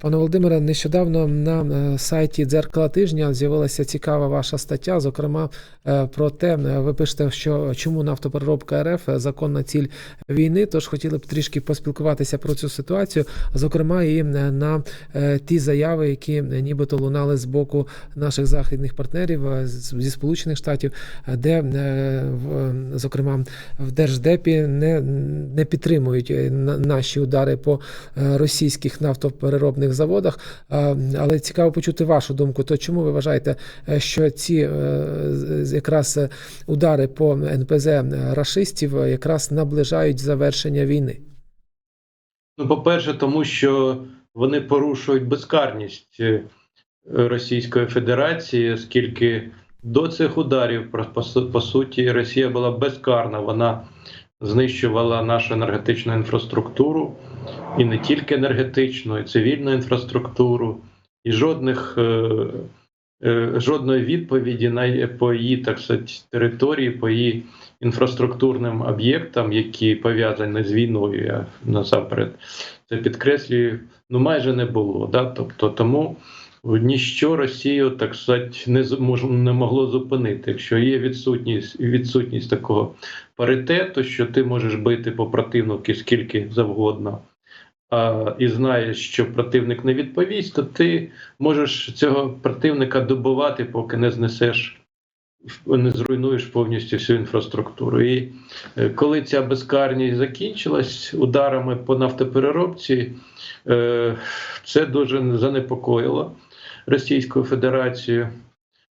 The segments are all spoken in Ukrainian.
Пане Володимире, нещодавно на е, сайті дзеркала тижня з'явилася цікава ваша стаття. Зокрема, е, про те, е, ви пишете, що чому нафтопереробка РФ законна ціль війни. Тож хотіли б трішки поспілкуватися про цю ситуацію, зокрема, і на ті заяви, які нібито лунали з боку наших західних партнерів зі Сполучених Штатів, де зокрема в держдепі не, не підтримують наші удари по російських нафтопереробних заводах. Але цікаво почути вашу думку. То чому ви вважаєте, е, що ці е, якраз е, удари по НПЗ рашистів якраз наближають завершення війни? Ну, по-перше, тому що вони порушують безкарність Російської Федерації, оскільки до цих ударів, по суті, Росія була безкарна. Вона знищувала нашу енергетичну інфраструктуру, і не тільки енергетичну, і цивільну інфраструктуру, і жодних. е, е, Жодної відповіді на по її так сказати, території, по її інфраструктурним об'єктам, які пов'язані з війною, я насамперед це підкреслюю, ну майже не було. Да? Тобто тому ніщо Росію так сказати, не змож- не могло зупинити. Якщо є відсутність відсутність такого паритету, що ти можеш бити по противнику скільки завгодно. А, і знаєш, що противник не відповість, то ти можеш цього противника добувати, поки не знесеш не зруйнуєш повністю всю інфраструктуру. І е, коли ця безкарність закінчилась ударами по нафтопереробці, е, це дуже занепокоїло Російську Федерацію,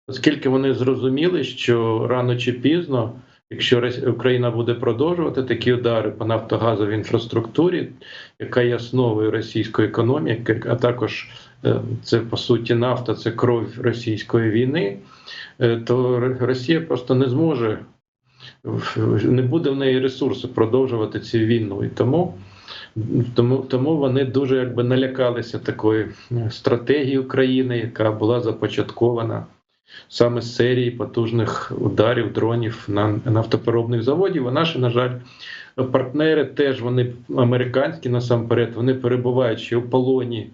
оскільки вони зрозуміли, що рано чи пізно, якщо Україна буде продовжувати такі удари по нафтогазовій інфраструктурі, яка є основою російської економіки, а також е, це по суті нафта, це кров російської війни е, то Росія просто не зможе, не буде в неї ресурсу продовжувати цю війну. І тому, тому, тому вони дуже якби налякалися такої е, стратегії України, яка була започаткована саме з серії потужних ударів дронів на нафтопереробних заводів. А наші, на жаль, партнери теж вони американські насамперед, вони перебувають ще у полоні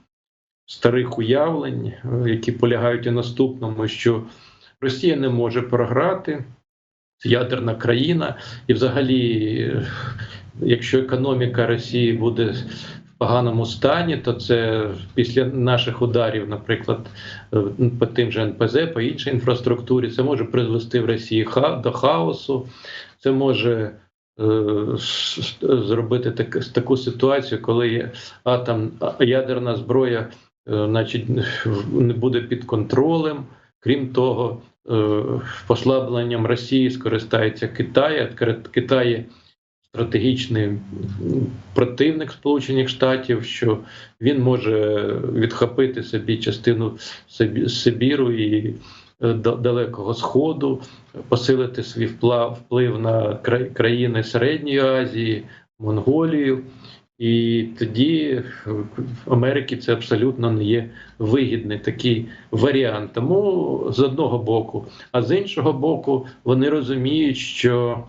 старих уявлень, е, які полягають у наступному, що Росія не може програти, ядерна країна, і взагалі, е, якщо економіка Росії буде в поганому стані, то це після наших ударів, наприклад, е, по тим же НПЗ, по іншій інфраструктурі, це може призвести в Росії ха- до хаосу, це може. е, Зробити так, таку ситуацію, коли атом, ядерна зброя, е, значить, не буде під контролем. Крім того, послабленням Росії скористається Китай. Китай стратегічний противник Сполучених Штатів, що він може відхопити собі частину Сибіру і е, Далекого Сходу, посилити свій вплив на кра- країни Середньої Азії, Монголію. І тоді в Америці це абсолютно не є вигідний такий варіант. Тому з одного боку, а з іншого боку, вони розуміють, що,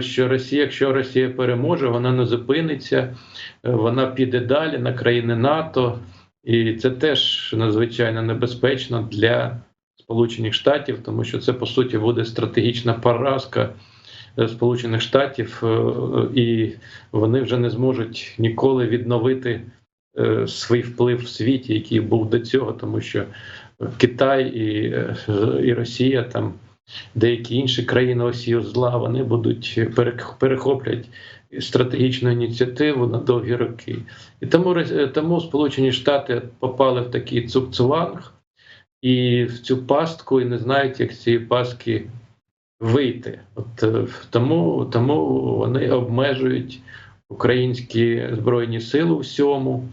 що Росія, якщо Росія переможе, вона не зупиниться, е, вона піде далі на країни НАТО, і це теж надзвичайно небезпечно для Сполучених Штатів, тому що це по суті буде стратегічна поразка. е, Сполучених Штатів, е, і вони вже не зможуть ніколи відновити е, свій вплив в світі, який був до цього, тому що Китай і, е, і Росія, там деякі інші країни осі зла, вони будуть перехоплять стратегічну ініціативу на довгі роки. І тому тому Сполучені Штати попали в такий цукцванг і в цю пастку, і не знають, як з цієї пастки вийти. От е, тому, тому вони обмежують українські збройні сили всьому.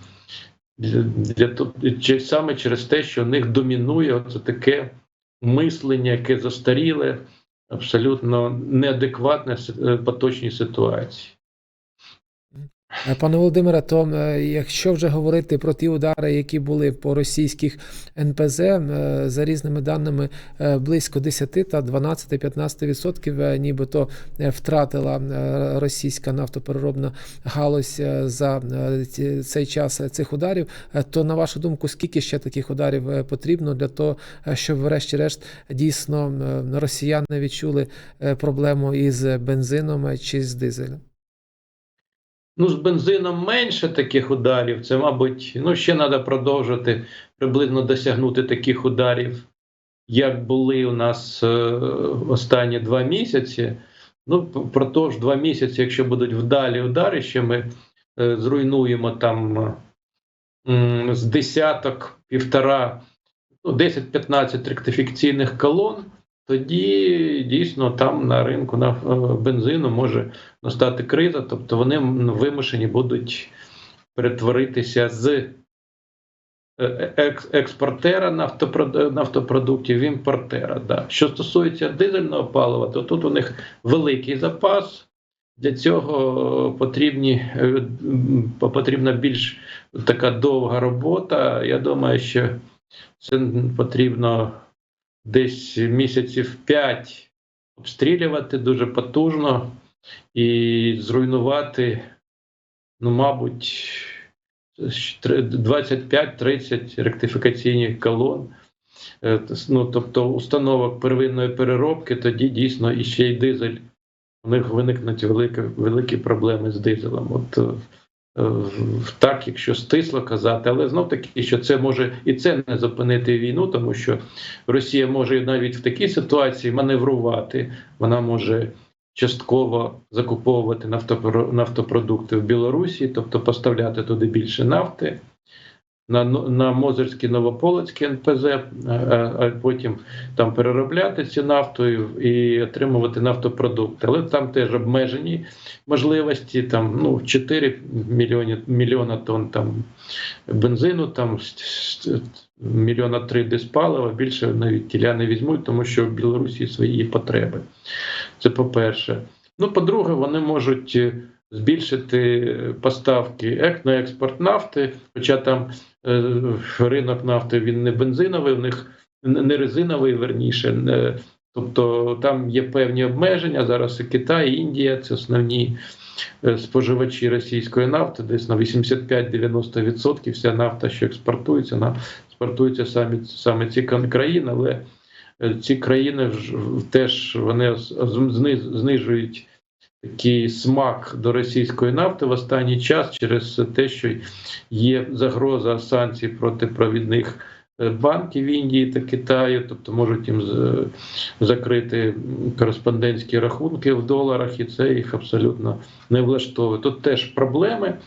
Для, для саме через те, що в них домінує оце таке мислення, яке застаріле, абсолютно неадекватне е, поточній ситуації. Е, Пане Володимире, то е, якщо вже говорити про ті удари, які були по російських НПЗ, е, за різними даними близько 10 та 12-15% е, нібито втратила російська нафтопереробна галузь за цей час цих ударів, то на вашу думку, скільки ще таких ударів потрібно для того, щоб врешті-решт дійсно росіяни відчули проблему із бензином чи з дизелем? Ну, з бензином менше таких ударів. Це, мабуть, ну, ще треба продовжити приблизно досягнути таких ударів, як були у нас е, останні два місяці. Ну, п- продовж два місяці, якщо будуть вдалі удари, ще ми е, зруйнуємо там е, з десяток, півтора, ну, 10-15 ректифікаційних колон. Тоді дійсно там на ринку на е, бензину може настати криза, тобто вони вимушені будуть перетворитися з е, експортера нафтопродуктів в імпортера. Да. Що стосується дизельного палива, то тут у них великий запас. Для цього потрібні, е, потрібна більш така довга робота. Я думаю, що це потрібно десь місяців 5 обстрілювати дуже потужно і зруйнувати, ну, мабуть, 25-30 ректифікаційних колон. Е, Ну, тобто установок первинної переробки, тоді дійсно і ще й дизель. У них виникнуть великі, великі проблеми з дизелем. От е, так, якщо стисло казати, але знов таки, що це може і це не зупинити війну, тому що Росія може навіть в такій ситуації маневрувати. Вона може частково закуповувати нафтопро- нафтопродукти в Білорусі, тобто поставляти туди більше нафти. На, на Мозерський Новополоцький НПЗ, а, а- а потім там переробляти цю нафту і, отримувати нафтопродукти. Але там теж обмежені можливості. Там ну 4 мільйони мільйона тонн там бензину, там мільйона три диспалива. Більше навіть тіля не візьмуть, тому що в Білорусі свої потреби. Це по-перше. Ну, по-друге, вони можуть е, збільшити поставки на експорт нафти, хоча там е, ринок нафти він не бензиновий, у них не резиновий, верніше. не- Тобто там є певні обмеження. Зараз і Китай, і Індія це основні е, споживачі російської нафти, десь на 85-90% вся нафта, що експортується, вона експортується самі, саме ці країни, але е, ці країни теж вони знижують такий смак до російської нафти в останній час через те, що є загроза санкцій проти провідних е, банків Індії та Китаю, тобто можуть їм закрити кореспондентські рахунки в доларах, і це їх абсолютно не влаштовує. Тут теж проблеми,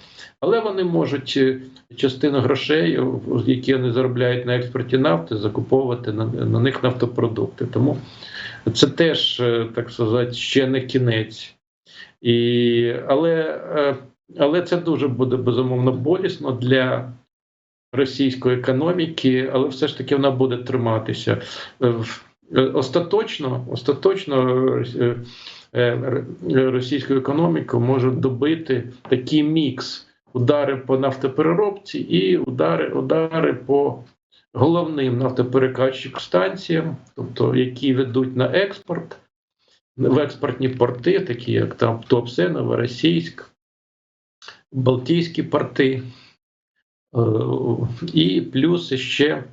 але вони можуть е, частину грошей, які вони заробляють на експорті нафти, закуповувати на, на них нафтопродукти. Тому це теж, е, так сказати, ще не кінець. І, але, е, але це дуже буде безумовно болісно для російської економіки, але все ж таки вона буде триматися. Е, е, Остаточно, остаточно російську економіку може добити такий мікс удари по нафтопереробці і удари, удари по головним нафтоперекаччик станціям, тобто які ведуть на експорт, в експортні порти, такі як там Туапсе, Новоросійськ, Балтійські порти. Е, І плюс ще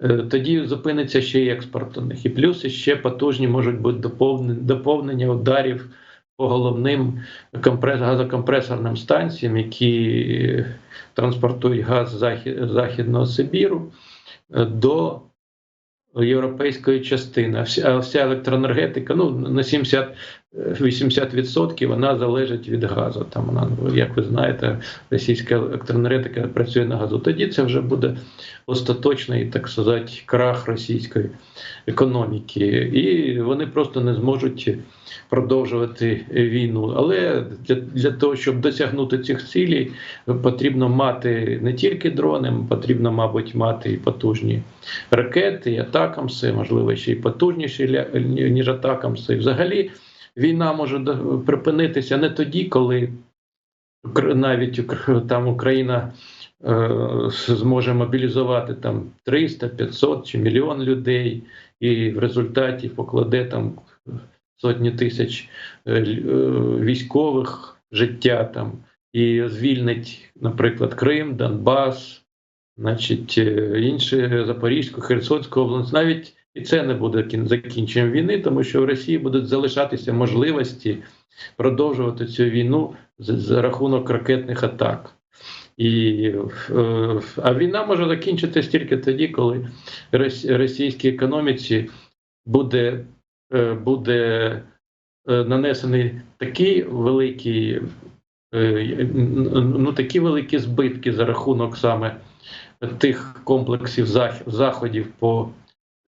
е, тоді зупиниться ще й експорт у них. І плюс ще потужні можуть бути доповнення, доповнення ударів по головним газокомпресорним станціям, які транспортують газ з Західного Сибіру е, до європейської частини. А вся, вся електроенергетика, ну на 70 е, 80% вона залежить від газу. Там вона, як ви знаєте, російська електроенергетика працює на газу. Тоді це вже буде остаточний, так сказати, крах російської економіки, і вони просто не зможуть продовжувати війну. Але для, для того, щоб досягнути цих цілей, потрібно мати не тільки дрони, потрібно, мабуть, мати і потужні ракети, і атакамси, можливо, ще й потужніші ніж атакамси. Взагалі, війна може припинитися не тоді, коли навіть там Україна е, зможе мобілізувати там 300, 500 чи мільйон людей, і в результаті покладе там сотні тисяч е, е, військових життя там і звільнить, наприклад, Крим, Донбас, значить, інші Запорізьку, Херсонську область. Навіть і це не буде кін- закінченням війни, тому що в Росії будуть залишатися можливості продовжувати цю війну за, рахунок ракетних атак. І, е, а війна може закінчитись тільки тоді, коли російській економіці буде, е, буде е, нанесений такий великий, ну, такі великі збитки за рахунок саме тих комплексів заходів по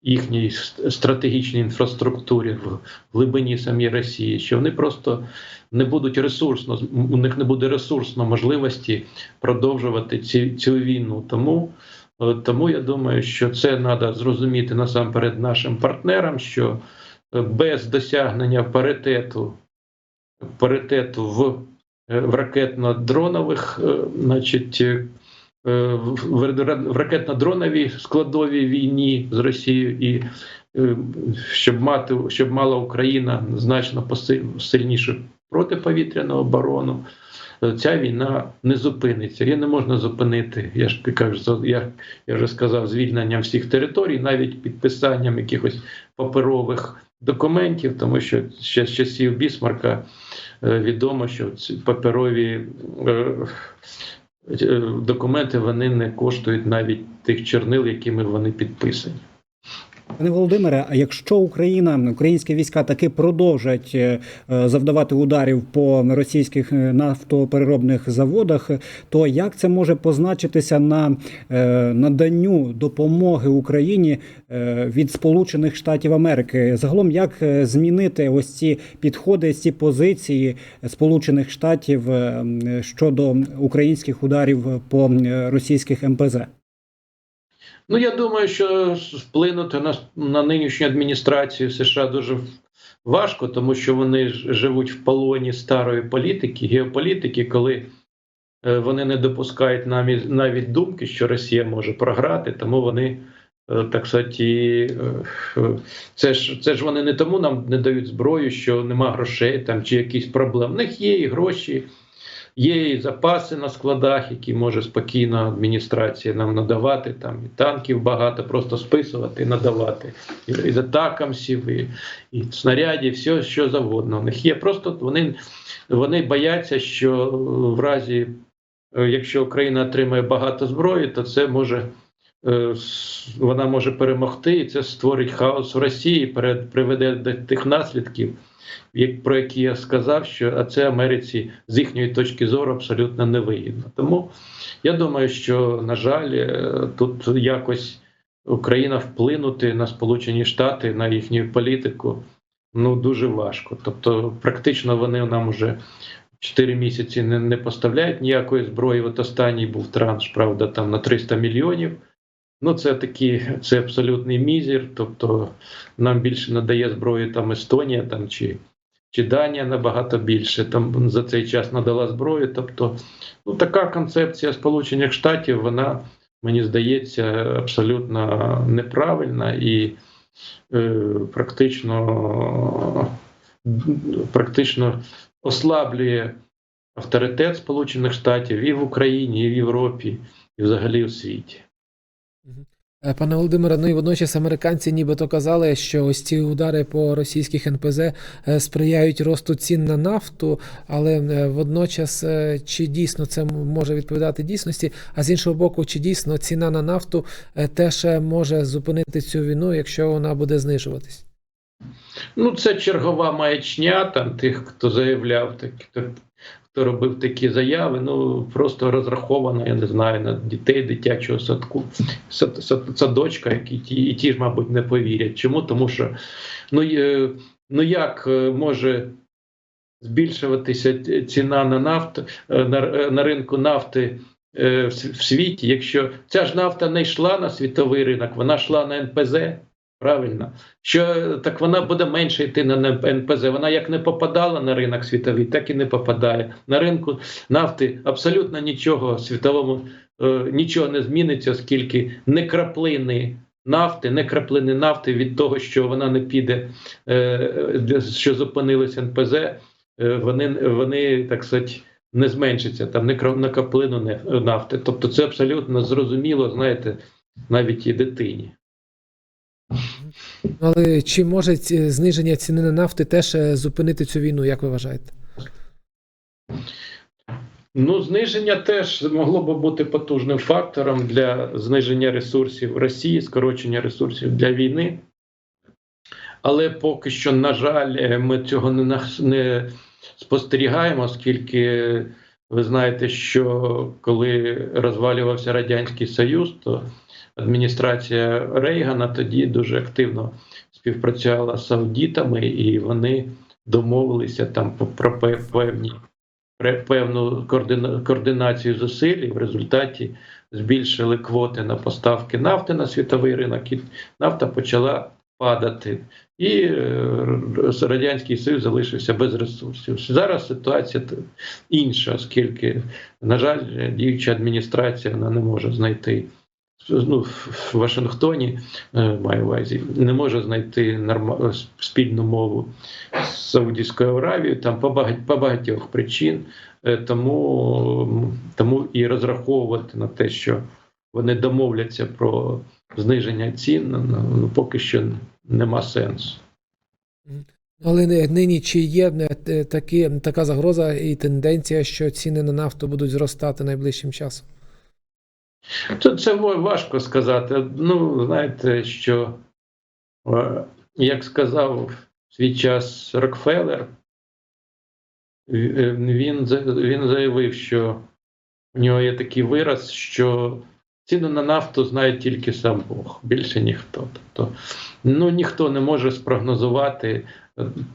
їхній стратегічній інфраструктурі в глибині самій Росії, що вони просто не будуть ресурсно, у них не буде ресурсно можливості продовжувати ці, цю війну. Тому, е, тому я думаю, що це треба зрозуміти насамперед нашим партнерам, що е, без досягнення паритету, паритету в, е, в ракетно-дронових, значить, в, в, ракетно-дроновій складовій війні з Росією і е, щоб мати, щоб мала Україна значно сильнішу протиповітряну оборону, е, ця війна не зупиниться. Її не можна зупинити. Я ж кажу, я, я вже сказав, звільненням всіх територій, навіть підписанням якихось паперових документів, тому що ще з часів Бісмарка е, відомо, що ці паперові е, е, документи вони не коштують навіть тих чорнил, якими вони підписані. Пане Володимире, а якщо Україна, українські війська таки продовжать е, е, завдавати ударів по російських е, нафтопереробних заводах, то як це може позначитися на наданню допомоги Україні від Сполучених Штатів Америки? Загалом, як змінити ось ці підходи, ці позиції Сполучених Штатів щодо українських ударів по російських МПЗ? Ну, я думаю, що вплинути на, на нинішню адміністрацію США дуже важко, тому що вони живуть в полоні старої політики, геополітики, коли е, вони не допускають навіть, навіть думки, що Росія може програти, тому вони. е, Так сказати, е, це ж це ж вони не тому нам не дають зброю, що нема грошей там чи якісь проблеми. В них є і гроші, Є і запаси на складах, які може спокійно адміністрація нам надавати. Там і танків багато, просто списувати і надавати. І, і атакамсів, і, і снарядів, все що завгодно. У них є. Просто вони, вони бояться, що в разі, е, якщо Україна отримає багато зброї, то це може. е, Вона може перемогти, і це створить хаос в Росії, приведе до тих наслідків, про які я сказав, що це Америці з їхньої точки зору абсолютно невигідно. Тому я думаю, що на жаль, е, тут якось Україна вплинути на Сполучені Штати, на їхню політику ну дуже важко. Тобто, практично вони нам вже 4 місяці не, не поставляють ніякої зброї. От останній був транш, правда, там на 300 мільйонів. Ну, це такі, це абсолютний мізер. Тобто нам більше надає зброї там Естонія там чи, чи Данія набагато більше. Там за цей час надала зброю. Тобто, ну така концепція Сполучених Штатів, вона мені здається абсолютно неправильна і е, практично, практично ослаблює авторитет Сполучених Штатів і в Україні, і в Європі, і взагалі у світі. Е, Пане Володимире, ну і водночас американці нібито казали, що ось ці удари по російських НПЗ е, сприяють росту цін на нафту, але е, водночас чи дійсно це може відповідати дійсності? А з іншого боку, чи дійсно ціна на нафту теж може зупинити цю війну, якщо вона буде знижуватись? Ну, це чергова маячня там тих, хто заявляв, так, хто, робив такі заяви. Ну просто розраховано, я не знаю, на дітей дитячого садку, сад, сад, садочка, які ті, і ті ж, мабуть, не повірять. Чому? Тому що ну, ну як е, може збільшуватися ціна на нафту е, на, е, на ринку нафти в світі, якщо ця ж нафта не йшла на світовий ринок, вона йшла на НПЗ. Правильно, що так вона буде менше йти на НПЗ. Вона як не попадала на ринок світовий, так і не попадає. На ринку нафти абсолютно нічого світовому е, нічого не зміниться, оскільки не краплини нафти, не краплини нафти від того, що вона не піде, е, що зупинились НПЗ, е, вони, вони так сказати, не зменшаться там не краплину нафти. Тобто це абсолютно зрозуміло, знаєте, навіть і дитині. Але чи може зниження ціни на нафти теж е, зупинити цю війну, як ви вважаєте? Ну, зниження теж могло би бути потужним фактором для зниження ресурсів Росії, скорочення ресурсів для війни. Але поки що, на жаль, е, ми цього не, не спостерігаємо, оскільки ви знаєте, що коли розвалювався Радянський Союз, то адміністрація Рейгана тоді дуже активно співпрацювала з аудітами, і вони домовилися там про певні певну координацію зусиль, і в результаті збільшили квоти на поставки нафти на світовий ринок, і нафта почала падати. І е, Радянський Союз залишився без ресурсів. Зараз ситуація інша, оскільки, на жаль, діюча адміністрація вона не може знайти. Ну, в Вашингтоні е, маю увазі, не може знайти норма, спільну мову з Саудівською Аравією, там по, багать, по багатьох причин. Е, Тому, тому і розраховувати на те, що вони домовляться про зниження цін, ну, поки що нема сенсу. Але нині чи є е, такі, така загроза і тенденція, що ціни на нафту будуть зростати найближчим часом? Це, це важко сказати. Ну, знаєте, що, е, як сказав свій час Рокфеллер, він, він заявив, що у нього є такий вираз, що ціну на нафту знає тільки сам Бог, більше ніхто. Тобто, ну, ніхто не може спрогнозувати.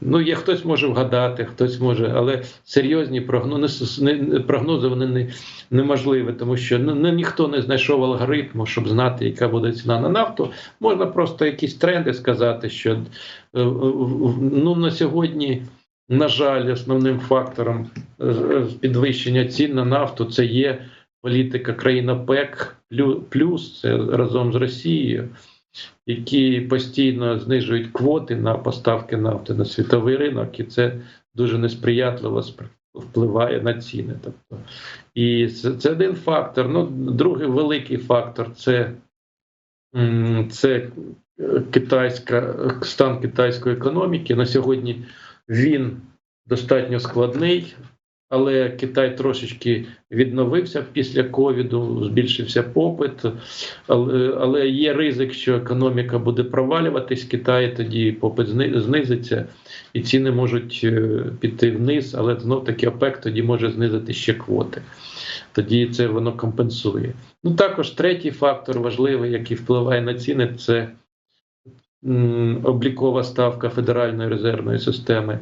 Ну, є хтось може вгадати, хтось може, але серйозні прогнози, прогнози вони не, неможливі, тому що ну, ніхто не знайшов алгоритму, щоб знати, яка буде ціна на нафту. Можна просто якісь тренди сказати, що е, ну, на сьогодні, на жаль, основним фактором е, е, підвищення цін на нафту це є політика країн ОПЕК плю- плюс це разом з Росією, які постійно знижують квоти на поставки нафти на світовий ринок, і це дуже несприятливо впливає на ціни. Тобто, і це, один фактор. Ну, другий великий фактор це, це е, китайська стан китайської економіки. На сьогодні він достатньо складний. Але Китай трошечки відновився після ковіду, збільшився попит, але, але є ризик, що економіка буде провалюватись в Китаї, тоді попит знизиться, і ціни можуть е, піти вниз, але знов таки ОПЕК тоді може знизити ще квоти. Тоді це воно компенсує. Ну також третій фактор важливий, який впливає на ціни, це облікова ставка Федеральної резервної системи.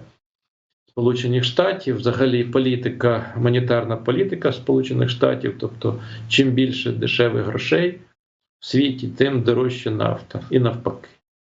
Сполучених Штатів, взагалі політика, монетарна політика Сполучених Штатів, тобто чим більше дешевих грошей в світі, тим дорожче нафта і навпаки.